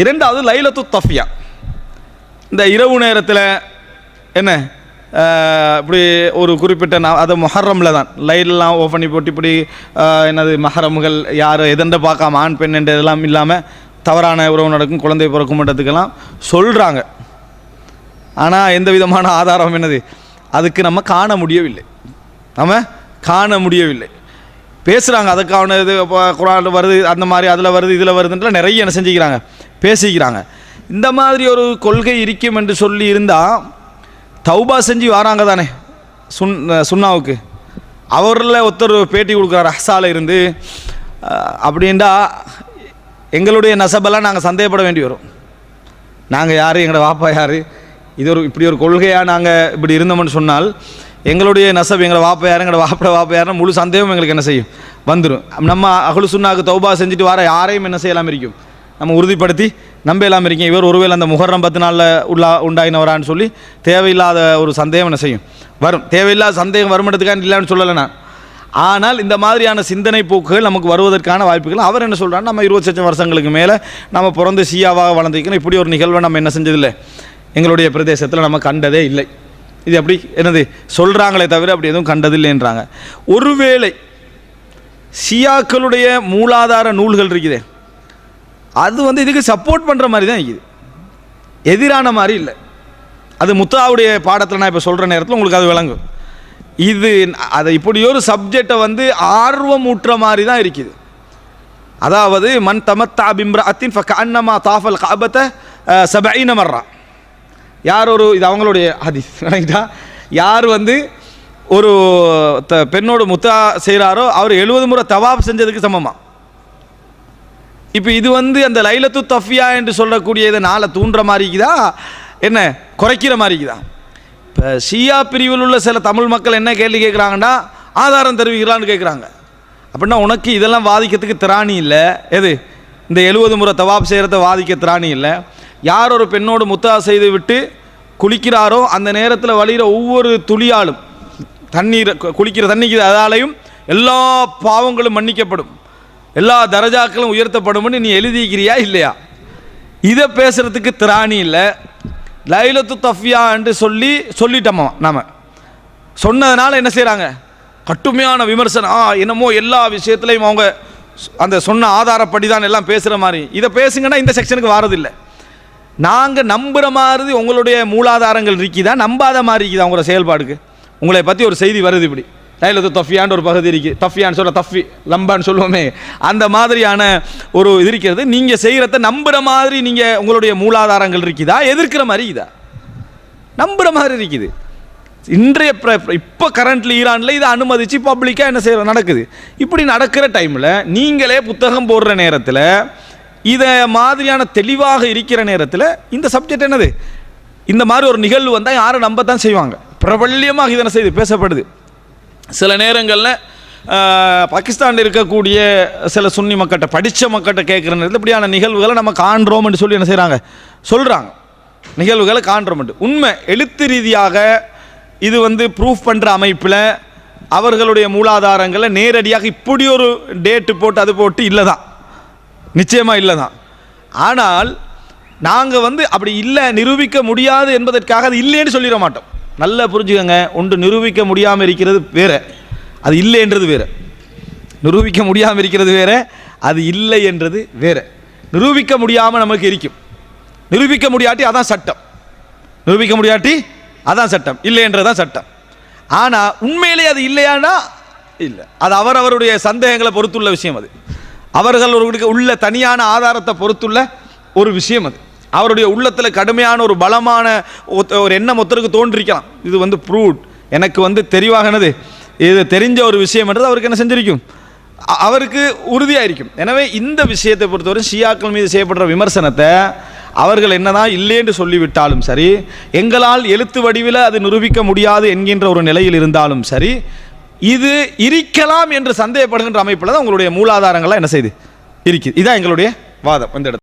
இரண்டாவது லைலத்து தஃபியா. இந்த இரவு நேரத்தில் என்ன இப்படி ஒரு குறிப்பிட்ட நான் அது மொஹரமில் தான். லைட்லாம் ஓஃப் பண்ணி போட்டு இப்படி என்னது மஹரம்கள் யார் எதெண்ட பார்க்காம ஆண் பெண் என்ற இதெல்லாம் இல்லாமல் தவறான உறவு நடக்கும் குழந்தை பிறக்கும்ன்றதுக்கெல்லாம் சொல்கிறாங்க ஆனால் எந்த விதமான ஆதாரம் என்னது அதுக்கு நம்ம காண முடியவில்லை. நம்ம காண முடியவில்லை. பேசுகிறாங்க அதுக்கான இது இப்போ குரான் வருது அந்த மாதிரி அதில் வருது இதில் வருதுன்றலாம் நிறைய என்ன செஞ்சுக்கிறாங்க. பேசிக்கிறாங்க. இந்த மாதிரி ஒரு கொள்கை இருக்கும் என்று சொல்லி இருந்தால் தௌபா செஞ்சு வராங்க தானே சுன் சுன்னாவுக்கு. அவரில் ஒருத்தர் பேட்டி கொடுக்குறாரு ஹசாவில் இருந்து. அப்படின்டா எங்களுடைய நசபெல்லாம் நாங்கள் சந்தேகப்பட வேண்டி வரும். நாங்கள் யார்? எங்களோட வாப்பா யார்? இது ஒரு இப்படி ஒரு கொள்கையாக நாங்கள் இப்படி இருந்தோம்னு சொன்னால் எங்களுடைய நசப் எங்களை வாப்பா யார் எங்களோட வாப்பட வாப்பா முழு சந்தேகம் எங்களுக்கு என்ன செய்யும்? வந்துடும் நம்ம அகலு சுண்ணாக்கு தௌபா செஞ்சுட்டு வர யாரையும் என்ன செய்யலாம் இருக்கும்? நம்ம உறுதிப்படுத்தி நம்ப இல்லாமல் இருக்கீங்க. இவர் ஒருவேளை அந்த முகரம் பத்து நாளில் உள்ளா உண்டாகினவரான்னு சொல்லி தேவையில்லாத ஒரு சந்தேகம் என்ன செய்யும்? வரும். தேவையில்லாத சந்தேகம் வருமன்றதுக்காக இல்லைன்னு சொல்லலை நான். ஆனால் இந்த மாதிரியான சிந்தனை போக்குகள் நமக்கு வருவதற்கான வாய்ப்புகள். அவர் என்ன சொல்கிறார் நம்ம இருபத்தி லட்சம் வருஷங்களுக்கு மேலே நம்ம பிறந்து சியாவாக வளர்ந்துக்கணும் இப்படி ஒரு நிகழ்வை நம்ம என்ன செஞ்சதில்லை? எங்களுடைய பிரதேசத்தில் நம்ம கண்டதே இல்லை. இது அப்படி என்னது சொல்கிறாங்களே தவிர அப்படி எதுவும் கண்டதில்லைன்றாங்க. ஒருவேளை ஷியாக்களுடைய மூலாதார நூல்கள் இருக்குதே. அது வந்து இதுக்கு சப்போர்ட் பண்ணுற மாதிரி தான் இருக்குது. எதிரான மாதிரி இல்லை. அது முத்தாவுடைய பாடத்தில் நான் இப்போ சொல்கிற நேரத்தில் உங்களுக்கு அது விளங்கும். இது அதை இப்படி ஒரு சப்ஜெக்டை வந்து ஆர்வம் ஊற்ற மாதிரி தான் இருக்குது. அதாவது மன் தமத்தா பிம்ரஅத்தின் ஃப அன்னமா தாஃபல் காபத்தை சபைன மர்றான் யார் ஒரு இது அவங்களுடைய ஹதீஸ் விளங்கிட்டா யார் வந்து ஒரு த பெண்ணோட முத்தா செய்கிறாரோ அவர் எழுபது முறை தவாப் செஞ்சதுக்கு சமமாக இப்போ இது வந்து அந்த லைலத்து தஃபியா என்று சொல்லக்கூடிய இதை நாளை தூண்டுற மாதிரி இருக்குதா? என்ன குறைக்கிற மாதிரி இருக்குதா? இப்போ ஷியா பிரிவில் உள்ள சில தமிழ் மக்கள் என்ன கேள்வி கேட்குறாங்கன்னா ஆதாரம் தெரிவிக்கிறான்னு கேட்குறாங்க. அப்படின்னா உனக்கு இதெல்லாம் வாதிக்கிறதுக்கு திராணி இல்லை. எது? இந்த எழுபது முறை தவாப் செய்கிறத வாதிக்க திராணி இல்லை. யார் ஒரு பெண்ணோடு முத்தா செய்து விட்டு குளிக்கிறாரோ அந்த நேரத்தில் வழிகிற ஒவ்வொரு துளியாலும் தண்ணீர் கு- குளிக்கிற தண்ணிக்கு அதாலையும் எல்லா பாவங்களும் மன்னிக்கப்படும். எல்லா தரஜாக்களும் உயர்த்தப்படும்னு நீ எழுதிக்கிறியா இல்லையா? இதை பேசுகிறதுக்கு திராணி இல்லை. லைலத்து தஃபியா என்று சொல்லி சொல்லிட்டோமா நாம்? சொன்னதுனால என்ன செய்கிறாங்க கட்டுமையான விமர்சனம். ஆ என்னமோ எல்லா விஷயத்துலையும் அவங்க அந்த சொன்ன ஆதாரப்படி தான் எல்லாம் பேசுகிற மாதிரி. இதை பேசுங்கன்னா இந்த செக்ஷனுக்கு வாரதில்லை. நாங்கள் நம்புகிற மாதிரி உங்களுடைய மூலாதாரங்கள் இருக்குதா? நம்பாத மாதிரி இருக்குதா உங்களோட செயல்பாடுக்கு? உங்களை பற்றி ஒரு செய்தி வருது இப்படி. லைலத்து தஃபியான்னு ஒரு பகுதி இருக்குது தஃபியான்னு சொல்ல தஃபி லம்பான்னு சொல்லுவோமே. அந்த மாதிரியான ஒரு இது இருக்கிறது. நீங்கள் செய்கிறத நம்புகிற மாதிரி நீங்கள் உங்களுடைய மூலாதாரங்கள் இருக்குதா? எதிர்க்கிற மாதிரி இதா நம்புகிற மாதிரி இருக்குது. இன்றைய இப்போ கரண்ட்லி ஈரானில் இதை அனுமதித்து பப்ளிக்காக என்ன செய்கிற நடக்குது. இப்படி நடக்கிற டைமில் நீங்களே புத்தகம் போடுற நேரத்தில் இதை மாதிரியான தெளிவாக இருக்கிற நேரத்தில் இந்த சப்ஜெக்ட் என்னது? இந்த மாதிரி ஒரு நிகழ்வு வந்தால் யாரை நம்ப தான் செய்வாங்க? பிரபல்யமாக இதனை செய்து பேசப்படுது. சில நேரங்களில் பாகிஸ்தானில் இருக்கக்கூடிய சில சுன்னி மக்கள்கிட்ட படித்த மக்கள்கிட்ட கேட்குற நேரத்தில் இப்படியான நிகழ்வுகளை நம்ம காண்றோம்னு சொல்லி என்ன செய்கிறாங்க சொல்கிறாங்க நிகழ்வுகளை காண்றோம்ட்டு உண்மை எழுத்து ரீதியாக இது வந்து ப்ரூஃப் பண்ணுற அமைப்பில் அவர்களுடைய மூலாதாரங்களை நேரடியாக இப்படி ஒரு டேட்டு போட்டு அது போட்டு இல்லை தான் நிச்சயமாக இல்லை தான் ஆனால் நாங்கள் வந்து அப்படி இல்லை நிரூபிக்க முடியாது என்பதற்காக அது இல்லைன்னு சொல்லிட மாட்டோம். நல்லா புரிஞ்சுக்கோங்க ஒன்று நிரூபிக்க முடியாமல் இருக்கிறது வேற. அது இல்லைன்றது வேற. நிரூபிக்க முடியாமல் இருக்கிறது வேற அது இல்லை என்றது வேற. நிரூபிக்க முடியாமல் நமக்கு இருக்கும். நிரூபிக்க முடியாட்டி அதான் சட்டம். நிரூபிக்க முடியாட்டி அதான் சட்டம். இல்லைன்றதான் சட்டம். ஆனால் உண்மையிலே அது இல்லையானா? இல்லை. அது அவரவருடைய சந்தேகங்களை பொறுத்துள்ள விஷயம் அது. அவர்களுக்கு உள்ள தனியான ஆதாரத்தை பொறுத்துள்ள ஒரு விஷயம் அது. அவருடைய உள்ளத்தில் கடுமையான ஒரு பலமான ஒத்த- ஒரு எண்ணம் ஒருத்தருக்கு தோன்றிருக்கலாம். இது வந்து ப்ரூட் எனக்கு வந்து தெரிவாகனது. இது தெரிஞ்ச ஒரு விஷயம் என்றது அவருக்கு என்ன செஞ்சிருக்கும்? அ- அவருக்கு உறுதியாயிருக்கும். எனவே இந்த விஷயத்தை பொறுத்தவரை ஷியாக்கள் மீது செய்யப்படுற விமர்சனத்தை அவர்கள் என்னதான் இல்லைன்னு சொல்லிவிட்டாலும் சரி எங்களால் எழுத்து வடிவில் அது நிரூபிக்க முடியாது என்கின்ற ஒரு நிலையில் இருந்தாலும் சரி இது இருக்கலாம் என்று சந்தேகப்படுகின்ற அமைப்பில் தான் உங்களுடைய மூலாதாரங்கள்லாம் என்ன செய்யுது இருக்குது இதான் எங்களுடைய வாதம். இந்த இடத்துல.